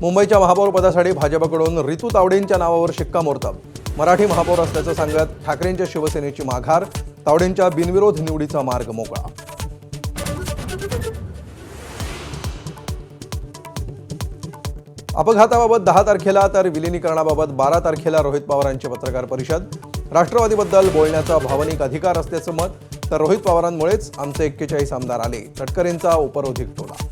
मुंबईच्या महापौरपदासाठी भाजपकडून रितू तावडेंच्या नावावर शिक्कामोर्तब मराठी महापौर असल्याचं सांगत ठाकरेंच्या शिवसेनेची माघार तावडेंच्या बिनविरोध निवडीचा मार्ग मोकळा. अपघाताबाबत दहा तारखेला तर विलिनीकरणाबाबत बारा तारखेला रोहित पवारांची पत्रकार परिषद. राष्ट्रवादीबद्दल बोलण्याचा भावनिक अधिकार असल्याचं मत तर रोहित पवारांमुळेच आमचे एक्केचाळीस आमदार आले. तटकरेंचा उपरोधिक टोला.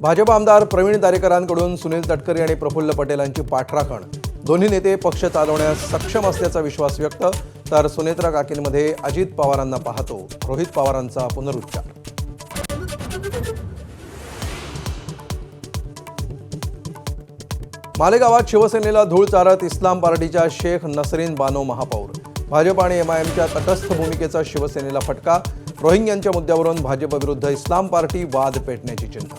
भाजप आमदार प्रवीण दारेकरांकडून सुनील तटकरे आणि प्रफुल्ल पटेलांची पाठराखण. दोन्ही नेते पक्ष चालवण्यास सक्षम असल्याचा विश्वास व्यक्त तर सुनेत्रा काकींमध्ये अजित पवारांना पाहतो. रोहित पवारांचा पुनरुच्चार. मालेगावात शिवसेनेला धूळ चारत इस्लाम पार्टीच्या शेख नसरीन बानो महापौर. भाजप आणि एमआयएमच्या तटस्थ भूमिकेचा शिवसेनेला फटका. रोहिंग्यांच्या मुद्द्यावरून भाजपविरुद्ध इस्लाम पार्टी वाद पेटण्याची चिन्ह.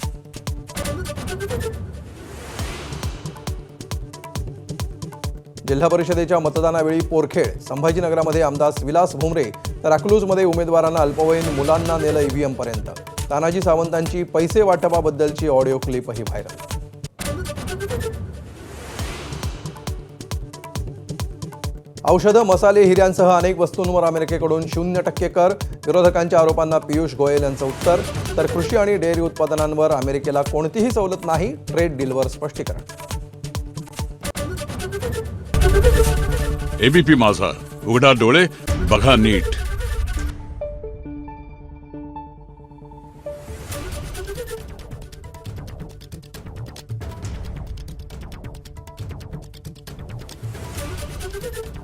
जिल्हा परिषदेच्या मतदानावेळी पोरखेड संभाजीनगरामध्ये आमदार विलास भुमरे तर अकलूजमध्ये उमेदवारांना अल्पवयीन मुलांना नेलं ईव्हीएमपर्यंत तानाजी सावंतांची पैसे वाटपाबद्दलची ऑडिओ क्लिपही व्हायरल. औषधं मसाले हिऱ्यांसह अनेक वस्तूंवर अमेरिकेकडून शून्य टक्के कर. विरोधकांच्या आरोपांना पियुष गोयल यांचं उत्तर. तर कृषी आणि डेअरी उत्पादनांवर अमेरिकेला कोणतीही सवलत नाही ट्रेड डीलवर स्पष्टीकरण. एबीपी माझा. उघडा डोळे बघा नीट. you